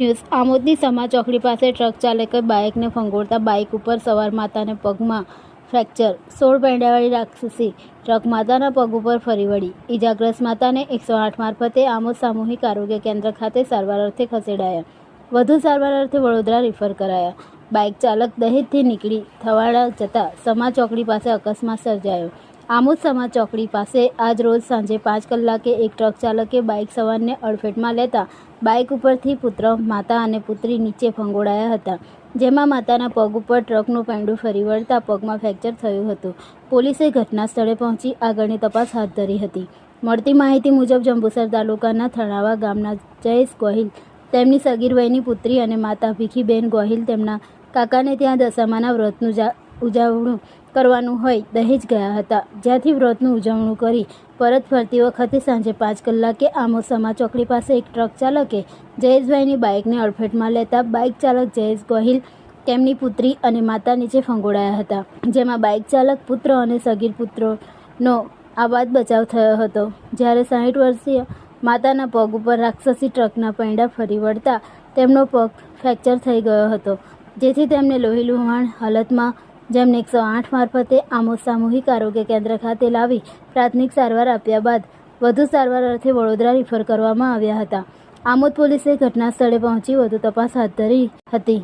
News. આમોદની સમા ચોકડી પાસે truck ચાલકે બાઇકને ફંગોળતા બાઇક ઉપર સવાર માતાને પગમાં ફ્રેક્ચર. સોળ પેંડાવાળી રાક્ષસી ટ્રક માતાના પગ ઉપર ફરી વળી. ઇજાગ્રસ્ત માતાને એકસો આઠ મારફતે આમોદ સામૂહિક આરોગ્ય કેન્દ્ર ખાતે સારવાર અર્થે ખસેડાયા. વધુ સારવાર અર્થે વડોદરા રિફર કરાયા. બાઇક ચાલક દહેજથી નીકળી થવાડા જતા સમા ચોકડી પાસે અકસ્માત સર્જાયો. આમોદ ચોકડી પાસે આજ રોજ સાંજે પાંચ કલાકે એક ટ્રક ચાલકે બાઇક સવારને અડફેટમાં લેતા બાઇક ઉપરથી પુત્ર, માતા અને પુત્રી નીચે ફંગોળાયા હતા. જેમાં માતાના પગ ઉપર ટ્રકનું પેંડું ફરી વળતા પગમાં ફ્રેક્ચર થયું હતું. પોલીસે ઘટના સ્થળે પહોંચી આગળની તપાસ હાથ ધરી હતી. મળતી માહિતી મુજબ જંબુસર તાલુકાના થણાવા ગામના જયેશ ગોહિલ, તેમની સગીર પુત્રી અને માતા ભીખીબેન ગોહિલ તેમના કાકાને ત્યાં દશામાના વ્રતનું ઉજવણું કરવાનું હોય, દહેજ ગયા હતા. જ્યાંથી વ્રતનું ઉજવણું કરી પરત ફરતી વખતે સાંજે પાંચ કલાકે આમોદ સમા ચોકડી પાસે એક ટ્રક ચાલકે જયેશભાઈની બાઇકને અડફેટમાં લેતા બાઇક ચાલક જયેશ ગોહિલ, તેમની પુત્રી અને માતા નીચે ફંગોળાયા હતા. જેમાં બાઇક ચાલક પુત્ર અને સગીર પુત્રનો આબાદ બચાવ થયો હતો. જ્યારે સાહીઠ વર્ષીય માતાના પગ ઉપર રાક્ષસી ટ્રકના પૈંડા ફરી વળતા તેમનો પગ ફ્રેક્ચર થઈ ગયો હતો, જેથી તેમને લોહી લુહાણ હાલતમાં જેમને એકસો આઠ મારફતે આમોદ સામૂહિક આરોગ્ય કેન્દ્ર ખાતે લાવી પ્રાથમિક સારવાર આપ્યા બાદ વધુ સારવાર અર્થે વડોદરા રિફર કરવામાં આવ્યા હતા. આમોદ પોલીસે ઘટના સ્થળે પહોંચી વધુ તપાસ હાથ ધરી હતી.